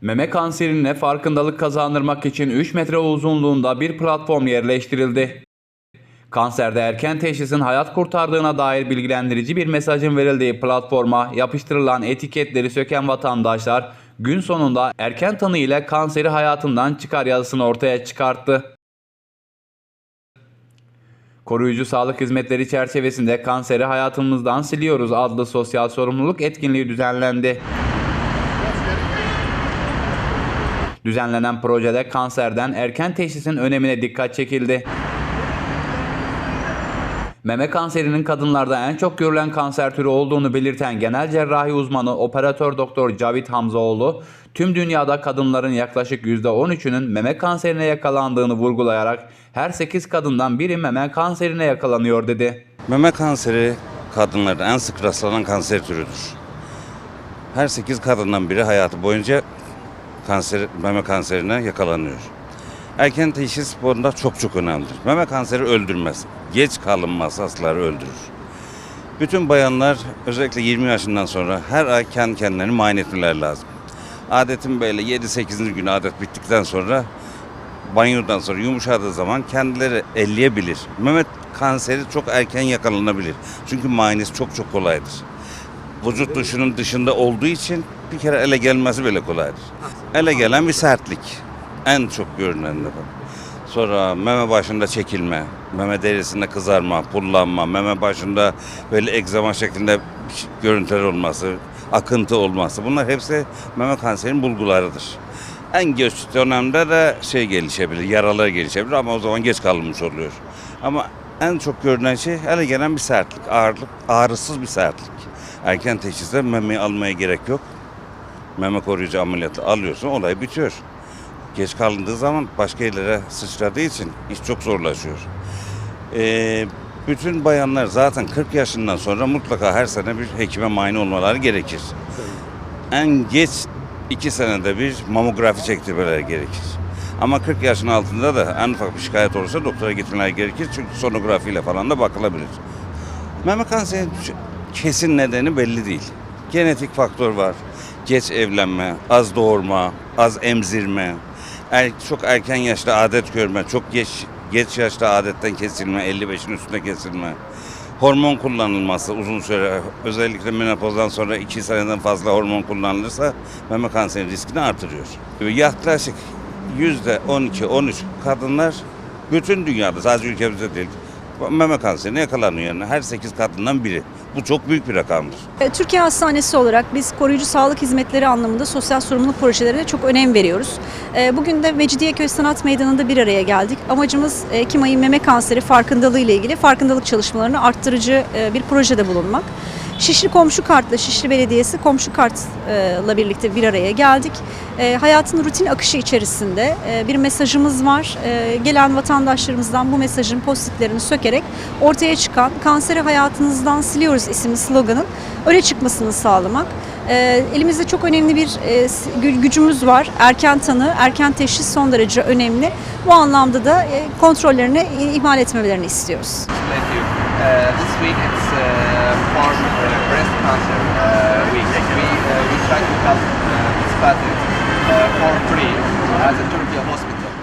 Meme kanserine farkındalık kazandırmak için 3 metre uzunluğunda bir platform yerleştirildi. Kanserde erken teşhisin hayat kurtardığına dair bilgilendirici bir mesajın verildiği platforma yapıştırılan etiketleri söken vatandaşlar gün sonunda erken tanı ile kanseri hayatından çıkar yazısını ortaya çıkarttı. Koruyucu sağlık hizmetleri çerçevesinde kanseri hayatımızdan siliyoruz adlı sosyal sorumluluk etkinliği düzenlendi. Düzenlenen projede kanserden erken teşhisin önemine dikkat çekildi. Meme kanserinin kadınlarda en çok görülen kanser türü olduğunu belirten genel cerrahi uzmanı operatör doktor Cavit Hamzaoğlu, tüm dünyada kadınların yaklaşık %13'ünün meme kanserine yakalandığını vurgulayarak her 8 kadından biri meme kanserine yakalanıyor dedi. Meme kanseri kadınlarda en sık rastlanan kanser türüdür. Her 8 kadından biri hayatı boyunca kanser, meme kanserine yakalanıyor. Erken teşhis bu konuda çok çok önemlidir. Meme kanseri öldürmez. Geç kalınmaz hastaları öldürür. Bütün bayanlar özellikle 20 yaşından sonra her ay kendi kendilerini muayene etmeler lazım. Adetin böyle 7-8. gün adet bittikten sonra banyodan sonra yumuşadığı zaman kendileri elleyebilir. Meme kanseri çok erken yakalanabilir. Çünkü muayenesi çok çok kolaydır. Vücut dışının dışında olduğu için bir kere ele gelmesi bile kolaydır. Ele gelen bir sertlik. En çok görünen de bu. Sonra meme başında çekilme, meme derisinde kızarma, pullanma, meme başında böyle egzama şeklinde görüntüler olması, akıntı olması bunlar hepsi meme kanserinin bulgularıdır. En geç dönemde de şey gelişebilir, yaralar gelişebilir ama o zaman geç kalınmış oluyor. Ama en çok görünen şey ele gelen bir sertlik, ağırlık, ağrısız bir sertlik. Erken teşhiste memeyi almaya gerek yok. Meme koruyucu ameliyatı alıyorsun, olay bitiyor. Geç kalındığı zaman başka yerlere sıçradığı için iş çok zorlaşıyor. Ee, bütün bayanlar zaten 40 yaşından sonra mutlaka her sene bir hekime muayene olmaları gerekir. En geç 2 senede bir mamografi çektirmeleri gerekir. Ama 40 yaşın altında da en ufak bir şikayet olursa doktora gitmeleri gerekir. Çünkü sonografiyle falan da bakılabilir. Meme kanserinin kesin nedeni belli değil. Genetik faktör var. Geç evlenme, az doğurma, az emzirme, er, çok erken yaşta adet görme, çok geç geç yaşta adetten kesilme, 55'in üstünde kesilme. Hormon kullanılması uzun süre, özellikle menopozdan sonra 2 seneden fazla hormon kullanılırsa meme kanseri riskini artırıyor. Yaklaşık yüzde 12-13 kadınlar bütün dünyada sadece ülkemizde değil meme kanserine yakalanıyor yani her 8 kadından biri. Bu çok büyük bir rakamdır. E, Türkiye Hastanesi olarak biz koruyucu sağlık hizmetleri anlamında sosyal sorumluluk projelerine çok önem veriyoruz. E, Bugün de Mecidiyeköy Sanat Meydanı'nda bir araya geldik. Amacımız Ekim ayı meme kanseri farkındalığı ile ilgili farkındalık çalışmalarını arttırıcı e, bir projede bulunmak. Şişli Komşu Kart'la Şişli Belediyesi Komşu Kart'la birlikte bir araya geldik. E, Hayatın rutin akışı içerisinde e, bir mesajımız var. E, Gelen vatandaşlarımızdan bu mesajın postitlerini sökerek ortaya çıkan kanseri hayatınızdan siliyoruz isimli sloganın öne çıkmasını sağlamak. Elimizde çok önemli bir gücümüz var. Erken tanı, erken teşhis son derece önemli. Bu anlamda da kontrollerini ihmal etmemelerini istiyoruz. Thank you. Uh, this week it's trying to help uh, these for free at the Turkey hospital.